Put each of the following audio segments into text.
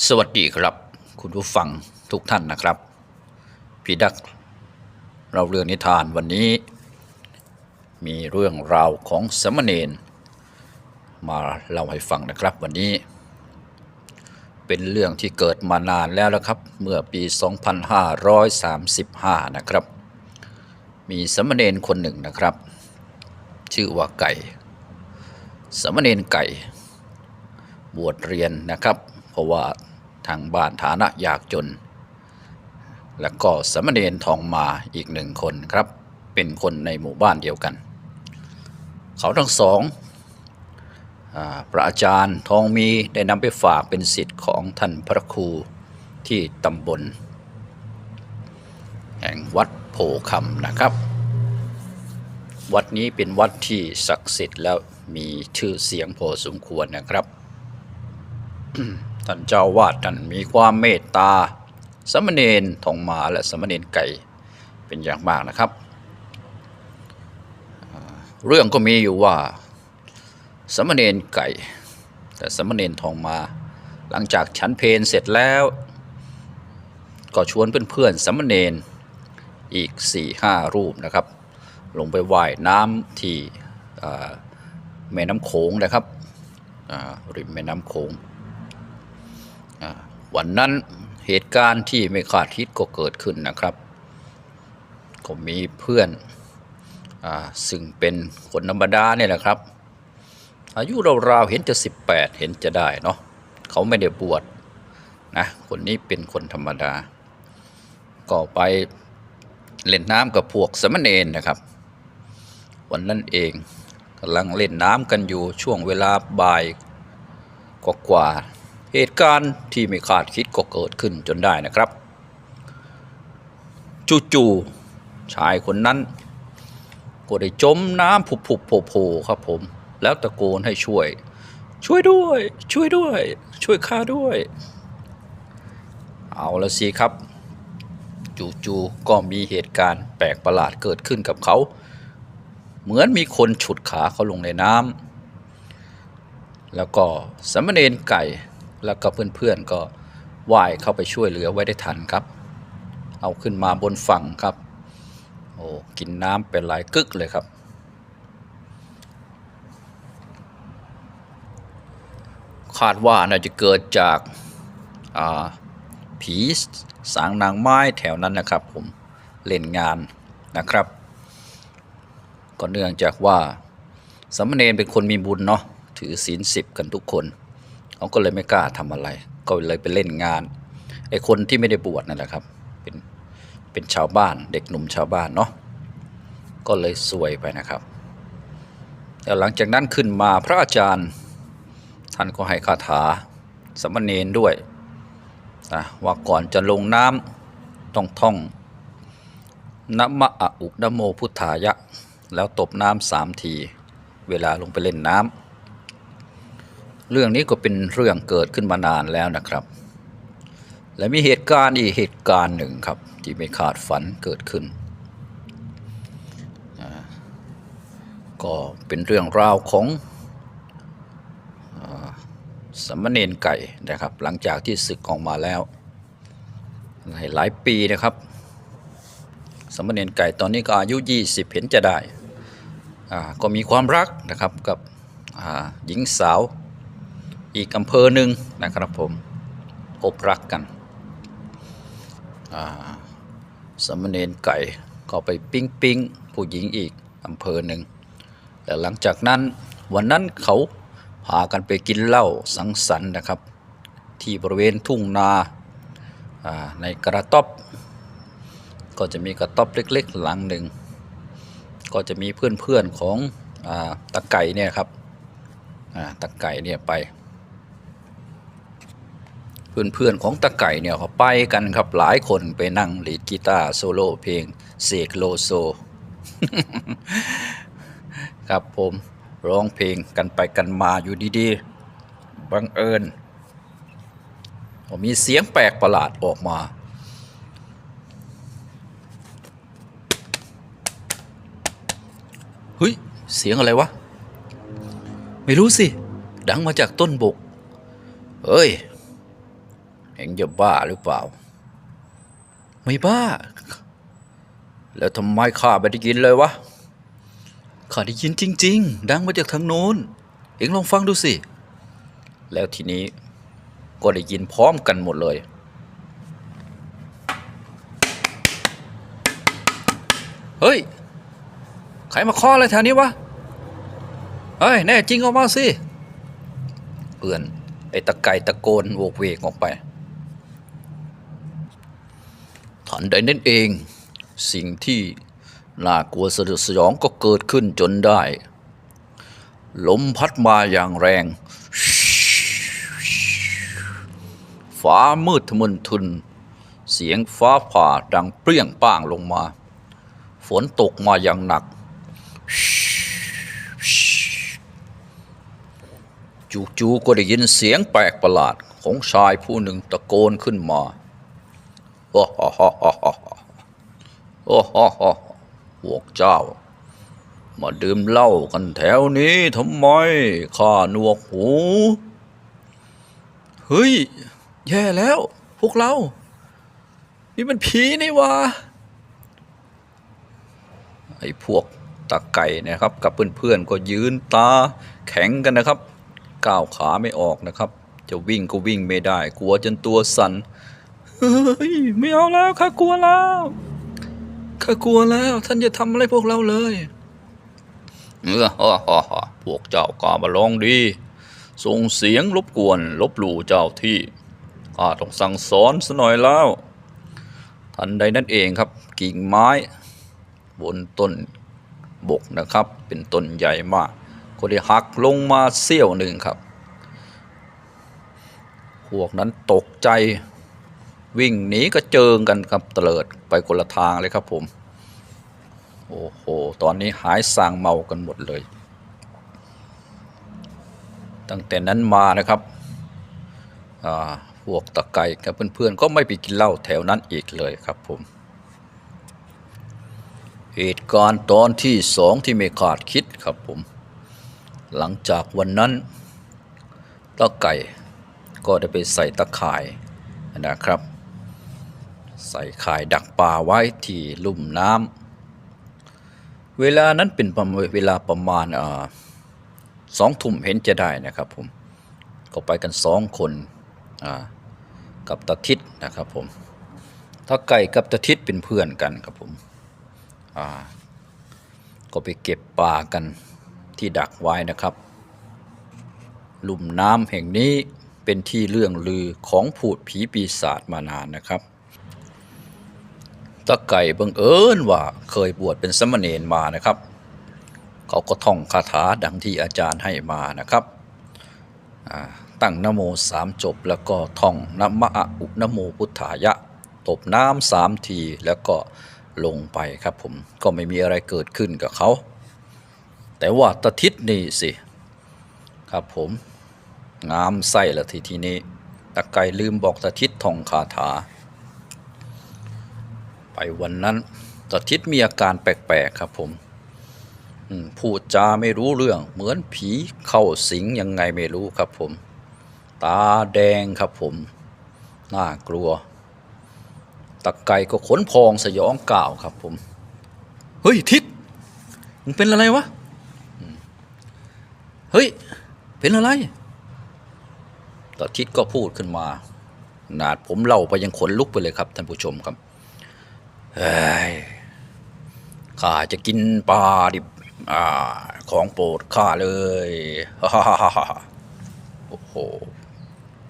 สวัสดีครับ คุณผู้ฟังทุกท่านนะครับ พี่ดัก เราเรื่องนิทานวันนี้ มีเรื่องราวของสามเณรมาเล่าให้ฟังนะครับวันนี้ เป็นเรื่องที่เกิดมานานแล้วนะครับ เมื่อปี 2535 นะครับ มีสามเณรคนหนึ่งนะครับ ชื่อว่าไก่สามเณรไก่ บวชเรียนนะครับ เพราะว่าทางบ้านฐานะยากจน แล้วก็สมเณรทองมาอีกหนึ่งคนครับ เป็นคนในหมู่บ้านเดียวกัน เขาทั้งสองอพระอาจารย์ทองมีได้นำไปฝากเป็นสิทธิ์ของท่านพระครูที่ตำบล แห่งวัดโพคำนะครับ วัดนี้เป็นวัดที่ศักดิ์สิทธิ์แล้วมีชื่อเสียงพอสมควรนะครับ ท่านเจ้าวาดท่านมีความเมตตาสามเณรทองมาและสามเณรไก่เป็นอย่างมากนะครับ เรื่องก็มีอยู่ว่าสามเณรไก่ แต่สามเณรทองมา หลังจากฉันเพลเสร็จแล้ว ก็ชวนเพื่อนๆสามเณรอีก4ี่ห้ารูปนะครับ ลงไปว่ายน้ำที่แม่น้ำโขงนะครับริมแม่น้ำโขง วันนั้นเหตุการณ์ที่ไม่คาดคิดก็เกิดขึ้นนะครับ ก็มีเพื่อนอซึ่งเป็นคนธรรมดาเนี่ยแหละครับ อายุราวๆเห็นจะ 18 เห็นจะได้เนาะเขาไม่ได้บวชนะคนนี้เป็นคนธรรมดา ก็ไปเล่นน้ำกับพวกสามเณรนะครับ วันนั้นเองกำลังเล่นน้ำกันอยู่ช่วงเวลาบ่ายกว่าๆ เหตุการณ์ที่ไม่คาดคิดก็เกิดขึ้นจนได้นะครับ จู่ๆชายคนนั้น ก็ได้จมน้ำผุบๆโผล่ครับผม แล้วตะโกนให้ช่วย ช่วยด้วย ช่วยด้วย ช่วยข้าด้วย เอาละสิครับ จู่ๆก็มีเหตุการณ์แปลกประหลาดเกิดขึ้นกับเขา เหมือนมีคนฉุดขาเขาลงในน้ำแล้วก็สามเณรไก่ แล้วก็เพื่อนๆก็ว่ายเข้าไปช่วยเหลือไว้ได้ทันครับ เอาขึ้นมาบนฝั่งครับ โอ้กินน้ำเป็นหลายกึกเลยครับ คาดว่าน่าจะเกิดจากาผีสางนางไม้แถวนั้นนะครับผมเล่นงานนะครับ ก็เนื่องจากว่าสามเณรเป็นคนมีบุญเนาะถือศีลสิบกันทุกคน เขาก็เลยไม่กล้าทำอะไร ก็เลยไปเล่นงานไอ้คนที่ไม่ได้บวชนั่นแหละครับเป็นเป็นชาวบ้านเด็กหนุ่มชาวบ้านเนาะก็เลยซวยไปนะครับแล้วหลังจากนั้นขึ้นมาพระอาจารย์ท่านก็ให้คาถาสามเณรด้วยนะว่าก่อนจะลงน้ำต้องท่องนะมะอะอุนโมพุทธายะ แล้วตบน้ำสามที เวลาลงไปเล่นน้ำ เรื่องนี้ก็เป็นเรื่องเกิดขึ้นมานานแล้วนะครับ และมีเหตุการณ์อีกเหตุการณ์หนึ่งครับ ที่ไม่คาดฝันเกิดขึ้น ก็เป็นเรื่องราวของอสามเณรไก่นะครับ หลังจากที่ศึกออกมาแล้ว หลายหลายปีนะครับสามเณรไก่ตอนนี้ก็อายุ 20 เห็นจะได้ ก็มีความรักนะครับกับหญิงสาว อีกอำเภอหนึ่งนะครับผมพบรักกันสามเณรไก่ก็ไปปิ๊งปิ๊งผู้หญิงอีกอำเภอหนึ่งแต่หลังจากนั้นวันนั้นเขาพากันไปกินเหล้าสังสรรค์นะครับ ที่บริเวณทุ่งนาาในกระต๊อบก็จะมีกระต๊อบเล็กๆ หลังหนึ่ง ก็จะมีเพื่อนๆของอตะไก่เนี่ยครับอ่าตะไก่เนี่ยไป เพื่อนๆของตะไก่เนี่ยเขาไปกันครับหลายคนไปนั่งลีดกีตาร์โซโล่เพลงเสกโลโซ ครับผมร้องเพลงกันไปกันมาอยู่ดีๆบังเอิญมีเสียงแปลกประหลาดออกมาเฮ้ยเสียงอะไรวะ ไม่รู้สิ ดังมาจากต้นบกเอ้ย เห็นจะบ้าหรือเปล่า ไม่บ้า แล้วทำไมข้าไม่ได้ยินเลยวะข้าได้ยินจริง ๆ ดังมาจากทางโน้น เอ็งลองฟังดูสิ แล้วทีนี้ก็ได้ยินพร้อมกันหมดเลย เฮ้ย ใครมาเคาะอะไรแถวนี้วะ เฮ้ย แน่จริงออกมาสิ เพื่อนไอ้ตะไก่ตะโกนโวกเวกออกไป ทัน ใดนั่นเอง สิ่งที่น่ากลัวสะดุดสยองก็เกิดขึ้นจนได้ ลมพัดมาอย่างแรง ฟ้ามืดทมึนทึน เสียงฟ้าผ่าดังเปรี้ยงป้างลงมา ฝนตกมาอย่างหนัก จู่ๆก็ได้ยินเสียงแปลกประหลาดของชายผู้หนึ่งตะโกนขึ้นมา โอ้โหโอ้โหพวกเจ้า มาดื่มเหล้ากันแถวนี้ทำไม ข้าหนวกหู เฮ้ย แย่แล้ว พวกเรา นี่มันผีนี่วะไอ้พวกตาไก่เนะครับ กับเพื่อนๆก็ยืนตาแข็งกันนะครับ ก้าวขาไม่ออกนะครับ จะวิ่งก็วิ่งไม่ได้ กลัวจนตัวสั่น ฮ้ยไม่เอาแล้วข้ากลัวแล้วข้ากลัวแล้ว ท่านอย่าทำอะไรพวกเราเลยเออฮ่าฮ่าฮ่าพวกเจ้าก็มาลองดีส่งเสียงรบกวนลบหลู่เจ้าที่ข้าต้องสั่งสอนซะหน่อยแล้วทันใดนั่นเองครับ กิ่งไม้ บนต้นบกนะครับ เป็นต้นใหญ่มาก ก็ได้หักลงมาเสี้ยวหนึ่งครับ พวกนั้นตกใจ วิ่งหนีกระเจิงกันครับเตลิดไปคนละทางเลยครับผม โอ้โห ตอนนี้หายสางเมากันหมดเลย ตั้งแต่นั้นมานะครับพวกตะไก่กับเพื่อนๆก็ไม่ไปกินเหล้าแถวนั้นอีกเลยครับผมเหตุการณ์ตอนที่สองที่ไม่คาดคิดครับผม หลังจากวันนั้นตะไก่ก็ได้ไปใส่ตะข่ายนะครับ ใส่ข่ายดักปลาไว้ที่ลุ่มน้ำเวลานั้นเป็นประมาณเวลาประมาณอสองทุ่มเห็นจะได้นะครับผมก็ไปกันสองคนกับตาทิศนะครับผมตาไก่กับตาทิศเป็นเพื่อนกันครับผมก็ไปเก็บปลากันที่ดักไว้นะครับลุ่มน้ำแห่งนี้เป็นที่เรื่องลือของผูดผีปีศาจมานานนะครับ ตะไก่บังเอิญว่าเคยบวชเป็นสมณเณรมานะครับ เขาก็ท่องคาถาดังที่อาจารย์ให้มานะครับตั้งนโมสามจบแล้วก็ท่องนะมะอะอุนะโมพุทธายะ ตบน้ำสามทีแล้วก็ลงไปครับผมก็ไม่มีอะไรเกิดขึ้นกับเขา แต่ว่าตะทิศนี่สิครับผมงามไส้ละทีทีนี้ตะไก่ลืมบอกตะทิศท่องคาถา วันนั้นตทิศมีอาการแปลกๆครับผมพูดจาไม่รู้เรื่อง เหมือนผีเข้าสิงยังไงไม่รู้ครับผม ตาแดงครับผม น่ากลัว ตะไก่ก็ขนพองสยองกล่าวครับผม เฮ้ยทิศมึงเป็นอะไรวะ เฮ้ย เป็นอะไรตะทิศก็พูดขึ้นมา นาดผมเล่าไปยังขนลุกไปเลยครับท่านผู้ชมครับ ข้าจะกินปลาดิบอของโปรดข้าเลยฮ่าฮ่าโอ้โห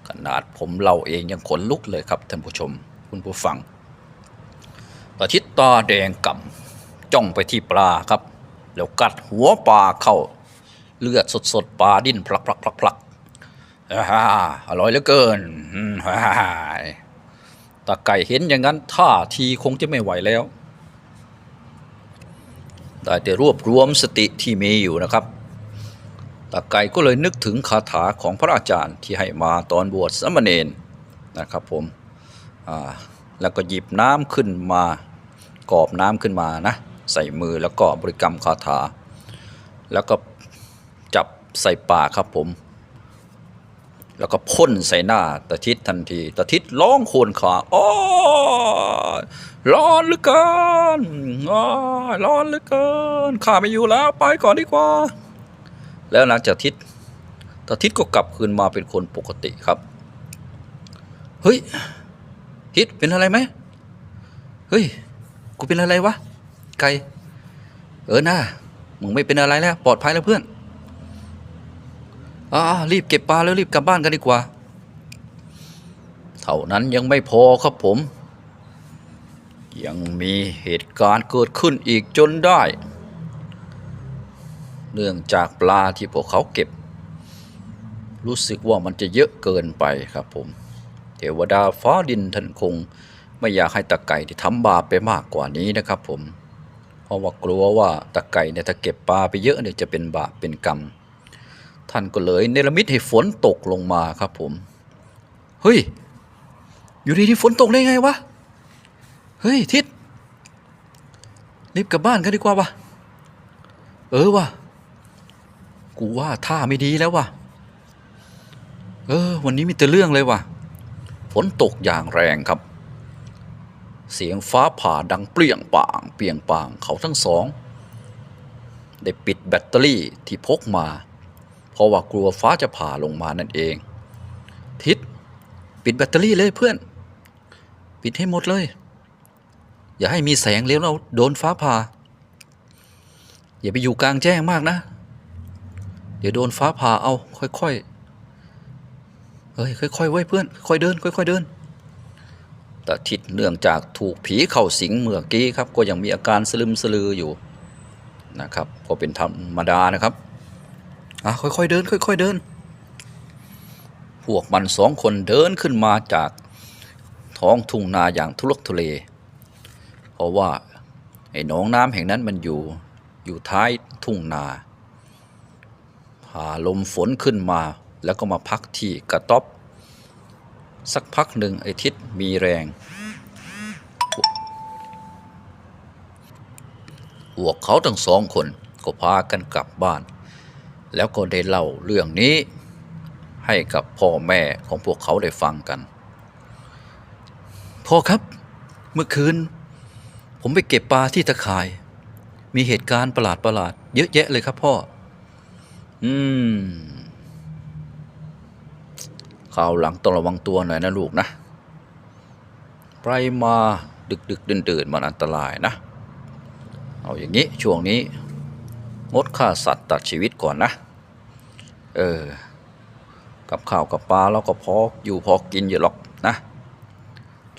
ขนาดผมเล่าเองยังขนลุกเลยครับท่านผู้ชม คุณผู้ฟังตาทิศตาแดงก่ำจ้องไปที่ปลาครับ แล้วกัดหัวปลาเข้า เลือดสดๆปลาดิ้นพลักพลักพลักพลักอร่อยเหลือเกินฮ่าฮ่า ตาไก่เห็นอย่างนั้นท่าทีคงจะไม่ไหวแล้ว ได้แต่รวบรวมสติที่มีอยู่นะครับตาไก่ก็เลยนึกถึงคาถาของพระอาจารย์ที่ให้มาตอนบวชสามเณรนะครับผมแล้วก็หยิบน้ำขึ้นมากอบน้ำขึ้นมานะใส่มือแล้วก็บริกรรมคาถา แล้วก็จับใส่ปากครับผม แล้วก็พ่นใส่หน้าตาทิศทันทีตาทิศร้องโครวรขาอ้อร้อนเหลือเกินอ้อร้อนเหลือเกินข้าไม่อยู่แล้วไปก่อนดีกว่า แล้วหลังจากทิศตาทิศก็กลับคืนมาเป็นคนปกติครับ เฮ้ย ทิศเป็นอะไรไหมเฮ้ย กูเป็นอะไรวะ ไก่ เออหน้ามึงไม่เป็นอะไรแล้ว ปลอดภัยแล้วเพื่อน อ่ารีบเก็บปลาแล้วรีบกลับบ้านกันดีกว่า เท่านั้นยังไม่พอครับผม ยังมีเหตุการณ์เกิดขึ้นอีกจนได้ เนื่องจากปลาที่พวกเขาเก็บ รู้สึกว่ามันจะเยอะเกินไปครับผม เทวดาฟ้าดินท่านคงไม่อยากให้ตะไก่ที่ทำบาปไปมากกว่านี้นะครับผม เพราะว่ากลัวว่าตะไก่เนี่ยถ้าเก็บปลาไปเยอะเนี่ยจะเป็นบาปเป็นกรรม ท่านก็เลยเนรมิตให้ฝนตกลงมาครับผมเฮ้ยอยู่ดีที่ฝนตกได้ไงวะเฮ้ยทิศรีบกลับบ้านกันดีกว่าวะเออวะกูว่าท่าไม่ดีแล้ววะเออ วันนี้มีแต่เรื่องเลยวะฝนตกอย่างแรงครับ เสียงฟ้าผ่าดังเปรี้ยงป่าง เปรี้ยงป่างเขาทั้งสอง ได้ปิดแบตเตอรี่ที่พกมา เพราะว่ากลัวฟ้าจะผ่าลงมานั่นเอง ทิศปิดแบตเตอรี่เลยเพื่อน ปิดให้หมดเลย อย่าให้มีแสงเลี้ยวเราโดนฟ้าผ่า อย่าไปอยู่กลางแจ้งมากนะ เดี๋ยวโดนฟ้าผ่าเอาค่อยๆเฮ้ยค่อยๆไว้เพื่อน ค่อยเดิน ค่อยๆเดินแต่ทิศเนื่องจากถูกผีเข้าสิงเมื่อกี้ครับ ก็ยังมีอาการสลึมสลืออยู่นะครับ ก็เป็นธรรมดานะครับ อะค่อยๆเดิน ค่อยๆเดิน พวกมันสองคนเดินขึ้นมาจากท้องทุ่งนาอย่างทุลักทุเล เพราะว่าไอ้หนองน้ำแห่งนั้นมันอยู่อยู่ท้ายทุ่งนาพาลมฝนขึ้นมา แล้วก็มาพักที่กระต๊อบสักพักหนึ่งไอ้ทิศมีแรง พวกเขาทั้งสองคนก็พากันกลับบ้าน แล้วก็ได้เล่าเรื่องนี้ให้กับพ่อแม่ของพวกเขาได้ฟังกัน พ่อครับ เมื่อคืน ผมไปเก็บปลาที่ตะข่าย มีเหตุการณ์ประหลาดประหลาดๆเยอะแยะเลยครับพ่อ อืมคราวหลังต้องระวังตัวหน่อยนะลูกนะ ไปมาดึกดึกดื่นดื่นๆมันอันตรายนะ เอาอย่างนี้ช่วงนี้ งดฆ่าสัตว์ตัดชีวิตก่อนนะ เออ กับข้าวกับปลาเราก็พออยู่พอกินอยู่หรอกนะ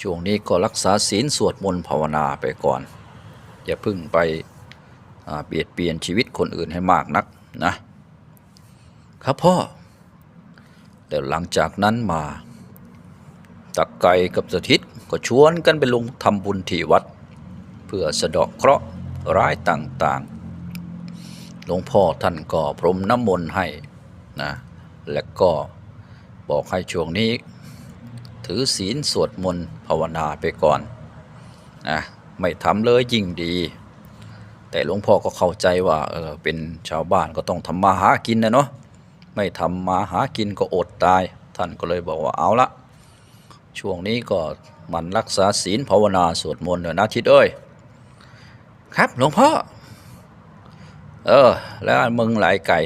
ช่วงนี้ก็รักษาศีลสวดมนต์ภาวนาไปก่อน อย่าพึ่งไปเบียดเบียนชีวิตคนอื่นให้มากนักนะ ครับพ่อ แล้วหลังจากนั้นมาตะไก่กับสถิตก็ชวนกันไปลงทำบุญที่วัด เพื่อสะเดาะเคราะห์ร้ายต่างๆ หลวงพ่อท่านก็พรมน้ำมนต์ให้นะและก็บอกให้ช่วงนี้ ถือศีลสวดมนต์ภาวนาไปก่อนนะไม่ทำเลยยิ่งดี แต่หลวงพ่อก็เข้าใจว่าเออเป็นชาวบ้านก็ต้องทำมาหากินนะเนาะไม่ทำมาหากินก็อดตาย ท่านก็เลยบอกว่าเอาละช่วงนี้ก็มันรักษาศีลภาวนาสวดมนต์เถอะนะทิศเอ้ยครับหลวงพ่อ เออ แล้วมึงหลายไก่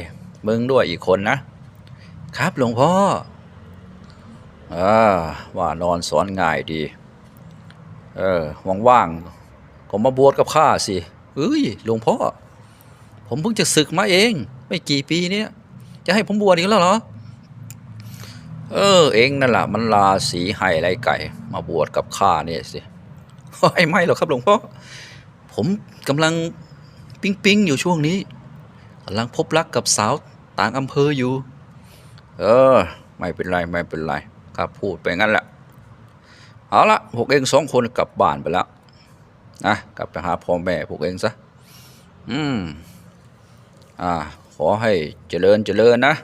มึงด้วยอีกคนนะ ครับหลวงพ่ออ่าว่านอนสอนง่ายดี เออว่างๆก็มาบวชกับข้าสิเอ้ยหลวงพ่อ ผมเพิ่งจะศึกมาเอง ไม่กี่ปีเนี้ยจะให้ผมบวชอีกแล้วเหรอ เออ เองนั่นแหละมันลาสีให้ไรไก่ มาบวชกับข้าเนี่ยสิไม่ไม่หรอกครับหลวงพ่อผมกำลัง ปิ๊งปิ๊งๆอยู่ช่วงนี้กำลังพบรักกับสาวต่างอำเภออยู่ เออ ไม่เป็นไรไม่เป็นไรครับพูดไปงั้นแหละเอาละพวกเองสองคนกลับบ้านไปแล้วนะกลับไปหาพ่อแม่พวกเองซะอืมอ่า ขอให้เจริญเจริญนะ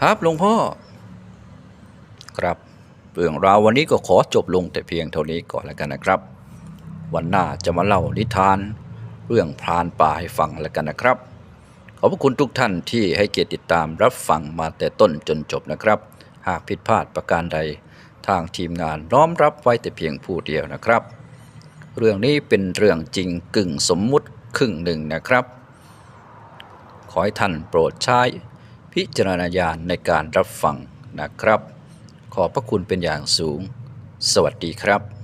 ครับหลวงพ่อ ครับเรื่องราววันนี้ก็ขอจบลงแต่เพียงเท่านี้ก่อนแล้วกันนะครับ วันหน้าจะมาเล่านิทาน เรื่องพรานป่าให้ฟังแล้วกันนะครับ ขอบพระคุณทุกท่านที่ให้เกียรติติดตามรับฟังมาแต่ต้นจนจบนะครับ หากผิดพลาดประการใดทางทีมงานน้อมรับไว้แต่เพียงผู้เดียวนะครับ เรื่องนี้เป็นเรื่องจริงกึ่งสมมุติครึ่งหนึ่งนะครับ ขอให้ท่านโปรดใช้พิจารณญาณในการรับฟังนะครับ ขอบพระคุณเป็นอย่างสูง สวัสดีครับ